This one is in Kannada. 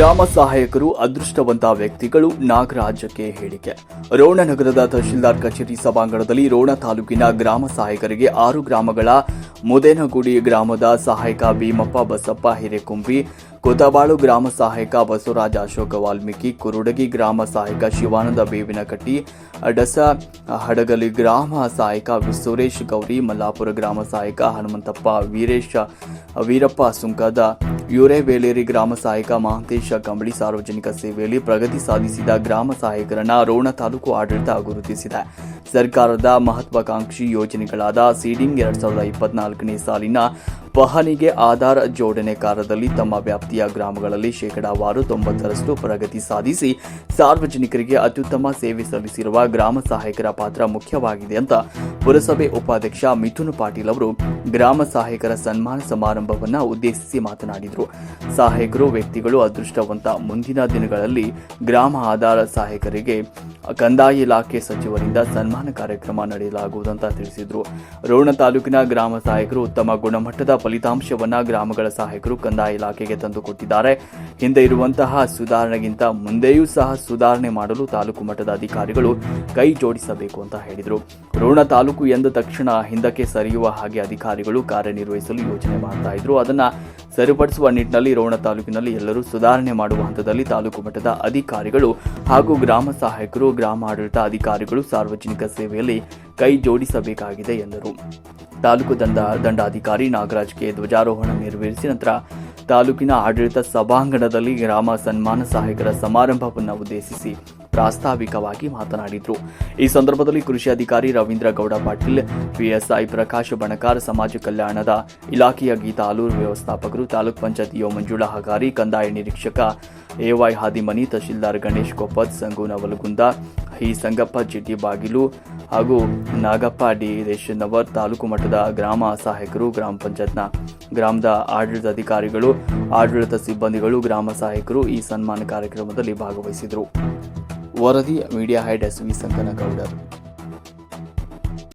ಗ್ರಾಮ ಸಹಾಯಕರು, ಅದೃಷ್ಟವಂತ ವ್ಯಕ್ತಿಗಳು ನಾಗರಾಜಕ್ಕೆ ಹೇಳಿಕೆ. ರೋಣ ನಗರದ ತಹಶೀಲ್ದಾರ್ ಕಚೇರಿ ಸಭಾಂಗಣದಲ್ಲಿ ರೋಣ ತಾಲೂಕಿನ ಗ್ರಾಮ ಸಹಾಯಕರಿಗೆ ಆರು ಗ್ರಾಮಗಳ ಮುದೇನಗುಡಿ ಗ್ರಾಮದ ಸಹಾಯಕ ಭೀಮಪ್ಪ ಬಸಪ್ಪ ಹಿರೇಕುಂಬಿ, ಕೊತಬಾಳು ಗ್ರಾಮ ಸಹಾಯಕ ಬಸವರಾಜ ಅಶೋಕ ವಾಲ್ಮೀಕಿ, ಕುರುಡಗಿ ಗ್ರಾಮ ಸಹಾಯಕ ಶಿವಾನಂದ ಬೇವಿನಕಟ್ಟಿ, ಅಡಸ ಹಡಗಲಿ ಗ್ರಾಮ ಸಹಾಯಕ ಸುರೇಶ್ ಗೌರಿ, ಮಲ್ಲಾಪುರ ಗ್ರಾಮ ಸಹಾಯಕ ಹನುಮಂತಪ್ಪ, ವೀರೇಶ ವೀರಪ್ಪ ಸುಂಕದ ಯುರೇಬೇಲೇರಿ ಗ್ರಾಮ ಸಹಾಯಕ ಮಹಾಂತೇಶ ಕಂಬಳಿ ಸಾರ್ವಜನಿಕ ಸೇವೆಯಲ್ಲಿ ಪ್ರಗತಿ ಸಾಧಿಸಿದ ಗ್ರಾಮ ಸಹಾಯಕರನ್ನ ರೋಣ ತಾಲೂಕು ಆಡಳಿತ ಗುರುತಿಸಿದೆ. ಸರ್ಕಾರದ ಮಹತ್ವಾಕಾಂಕ್ಷಿ ಯೋಜನೆಗಳಾದ ಸೀಡಿಂಗ್ ಎರಡ್ ಸಾವಿರದ ಇಪ್ಪತ್ನಾಲ್ಕನೇ ಸಾಲಿನ ಪಹಣಿಗೆ ಆಧಾರ್ ಜೋಡಣೆ ಕಾರ್ಯದಲ್ಲಿ ತಮ್ಮ ವ್ಯಾಪ್ತಿಯ ಗ್ರಾಮಗಳಲ್ಲಿ ಶೇಕಡಾವಾರು ತೊಂಬತ್ತರಷ್ಟು ಪ್ರಗತಿ ಸಾಧಿಸಿ ಸಾರ್ವಜನಿಕರಿಗೆ ಅತ್ಯುತ್ತಮ ಸೇವೆ ಸಲ್ಲಿಸಿರುವ ಗ್ರಾಮ ಸಹಾಯಕರ ಪಾತ್ರ ಮುಖ್ಯವಾಗಿದೆ ಅಂತ ಪುರಸಭೆ ಉಪಾಧ್ಯಕ್ಷ ಮಿಥುನ್ ಪಾಟೀಲ್ ಅವರು ಗ್ರಾಮ ಸಹಾಯಕರ ಸನ್ಮಾನ ಸಮಾರಂಭವನ್ನು ಉದ್ದೇಶಿಸಿ ಮಾತನಾಡಿದರು. ಸಹಾಯಕರು ವ್ಯಕ್ತಿಗಳು ಅದೃಷ್ಟವಂತ ಮುಂದಿನ ದಿನಗಳಲ್ಲಿ ಗ್ರಾಮ ಆಧಾರ ಸಹಾಯಕರಿಗೆ ಕಂದಾಯ ಇಲಾಖೆ ಸಚಿವರಿಂದ ಸನ್ಮಾನ ಕಾರ್ಯಕ್ರಮ ನಡೆಯಲಾಗುವುದು ಅಂತ ತಿಳಿಸಿದರು. ರೋಣ ತಾಲೂಕಿನ ಗ್ರಾಮ ಸಹಾಯಕರು ಉತ್ತಮ ಗುಣಮಟ್ಟದ ಫಲಿತಾಂಶವನ್ನು ಗ್ರಾಮಗಳ ಸಹಾಯಕರು ಕಂದಾಯ ಇಲಾಖೆಗೆ ತಂದುಕೊಟ್ಟಿದ್ದಾರೆ ಹಿಂದೆ ಇರುವಂತಹ ಸುಧಾರಣೆಗಿಂತ ಮುಂದೆಯೂ ಸಹ ಸುಧಾರಣೆ ಮಾಡಲು ತಾಲೂಕು ಮಟ್ಟದ ಅಧಿಕಾರಿಗಳು ಕೈ ಜೋಡಿಸಬೇಕು ಅಂತ ಹೇಳಿದರು. ರೋಣ ತಾಲೂಕು ಎಂದ ತಕ್ಷಣ ಹಿಂದಕ್ಕೆ ಸರಿಯುವ ಹಾಗೆ ಅಧಿಕಾರಿಗಳು ಕಾರ್ಯನಿರ್ವಹಿಸಲು ಯೋಚನೆ ಮಾಡ್ತಾ ಇದ್ರು. ಅದನ್ನ ಸರಿಪಡಿಸುವ ನಿಟ್ಟಿನಲ್ಲಿ ರೋಣ ತಾಲೂಕಿನಲ್ಲಿ ಎಲ್ಲರೂ ಸುಧಾರಣೆ ಮಾಡುವ ಹಂತದಲ್ಲಿ ತಾಲೂಕು ಮಟ್ಟದ ಅಧಿಕಾರಿಗಳು ಹಾಗೂ ಗ್ರಾಮ ಸಹಾಯಕರು ಗ್ರಾಮ ಆಡಳಿತ ಅಧಿಕಾರಿಗಳು ಸಾರ್ವಜನಿಕ ಸೇವೆಯಲ್ಲಿ ಕೈ ಜೋಡಿಸಬೇಕಾಗಿದೆ ಎಂದರು. ತಾಲೂಕು ದಂಡ, ದಂಡಾಧಿಕಾರಿ ನಾಗರಾಜ್ ಕೆ. ಧ್ವಜಾರೋಹಣ ನೆರವೇರಿಸಿ ನಂತರ ತಾಲೂಕಿನ ಆಡಳಿತ ಸಭಾಂಗಣದಲ್ಲಿ ಗ್ರಾಮ ಸನ್ಮಾನ ಸಹಾಯಕರ ಸಮಾರಂಭವನ್ನು ಉದ್ದೇಶಿಸಿ ಪ್ರಾಸ್ತಾವಿಕವಾಗಿ ಮಾತನಾಡಿದರು. ಈ ಸಂದರ್ಭದಲ್ಲಿ ಕೃಷಿ ಅಧಿಕಾರಿ ರವೀಂದ್ರ ಗೌಡ ಪಾಟೀಲ್, ಪಿಎಸ್ಐ ಪ್ರಕಾಶ್ ಬಣಕಾರ್, ಸಮಾಜ ಕಲ್ಯಾಣದ ಇಲಾಖೆಯ ಗೀತಾ ಆಲೂರು ವ್ಯವಸ್ಥಾಪಕರು, ತಾಲೂಕ್ ಪಂಚಾಯತ್ ಯೋ ಮಂಜುಳಾ ಹಗಾರಿ, ಕಂದಾಯ ನಿರೀಕ್ಷಕ ಎವೈ ಹಾದಿಮನಿ, ತಹಶೀಲ್ದಾರ್ ಗಣೇಶ್ ಕೊಪ್ಪತ್, ಸಂಗು ನವಲಗುಂದ, ಹಿ ಸಂಗಪ್ಪ, ಜಿಟಿ ಬಾಗಿಲು ಹಾಗೂ ನಾಗಪ್ಪ ಡಿ ದೇಶನವರ್ ತಾಲೂಕು ಮಟ್ಟದ ಗ್ರಾಮ ಸಹಾಯಕರು, ಗ್ರಾಮ ಪಂಚಾಯತ್ನ ಗ್ರಾಮದ ಆಡಳಿತ ಅಧಿಕಾರಿಗಳು, ಆಡಳಿತ ಸಿಬ್ಬಂದಿಗಳು, ಗ್ರಾಮ ಸಹಾಯಕರು ಈ ಸನ್ಮಾನ ಕಾರ್ಯಕ್ರಮದಲ್ಲಿ ಭಾಗವಹಿಸಿದರು. वरदी मीडिया हाय डॅस संकनक कवडर